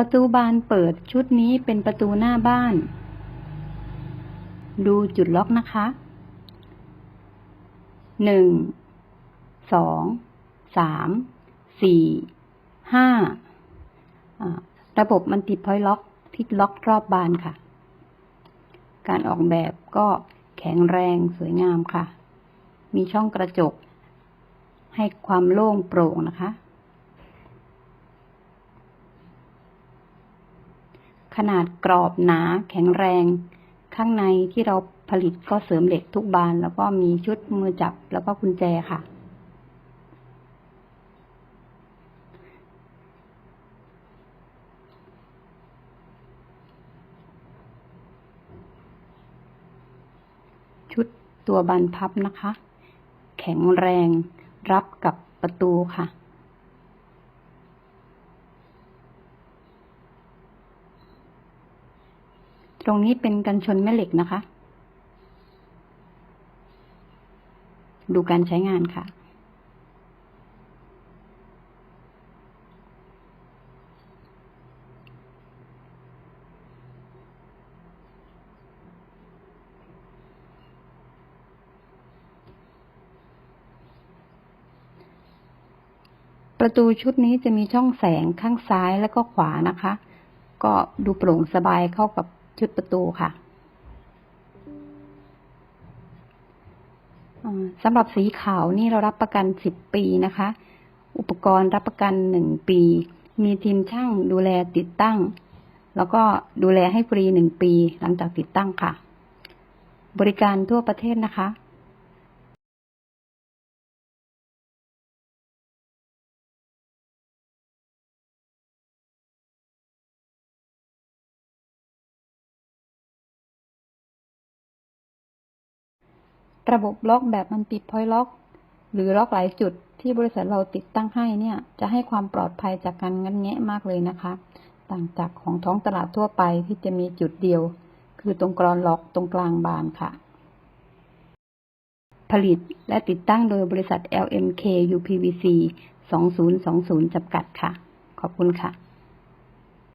ประตูบานเปิดชุดนี้เป็นประตูหน้าบ้าน ดูจุดล็อกนะคะ หนึ่ง สอง สาม สี่ ห้า ระบบมันติดพอยล็อกที่ล็อกรอบบานค่ะ การออกแบบก็แข็งแรงสวยงามค่ะ มีช่องกระจก ให้ความโล่งโปร่งนะคะ ขนาดกรอบหนาแข็งแรง ข้างในที่เราผลิตก็เสริมเหล็กทุกบาน แล้วก็มีชุดมือจับแล้วก็กุญแจค่ะ ชุดตัวบานพับนะคะ แข็งแรงรับกับประตูค่ะ ตรงนี้เป็นกันชนแม่เหล็กนะคะ ดูการใช้งานค่ะ ประตูชุดนี้จะมีช่องแสงข้างซ้ายแล้วก็ขวานะคะ ก็ดูโปร่งสบายเข้ากับ ชุดประตูค่ะสำหรับสีขาวนี่เรารับประกัน10ปีนะคะ อุปกรณ์รับประกัน1ปี มีทีมช่างดูแลติดตั้ง แล้วก็ดูแลให้ฟรี1ปีหลังจากติดตั้งค่ะ บริการทั่วประเทศนะคะ ระบบล็อกแบบมันติดพอยล็อก หรือล็อกหลายจุดที่บริษัทเราติดตั้งให้เนี่ย จะให้ความปลอดภัยจากการงันแงะมากเลยนะคะ ต่างจากของท้องตลาดทั่วไปที่จะมีจุดเดียว คือตรงกรอนล็อกตรงกลางบานค่ะ ผลิตและติดตั้งโดยบริษัท LMK UPVC 2020จำกัดค่ะ ขอบคุณค่ะ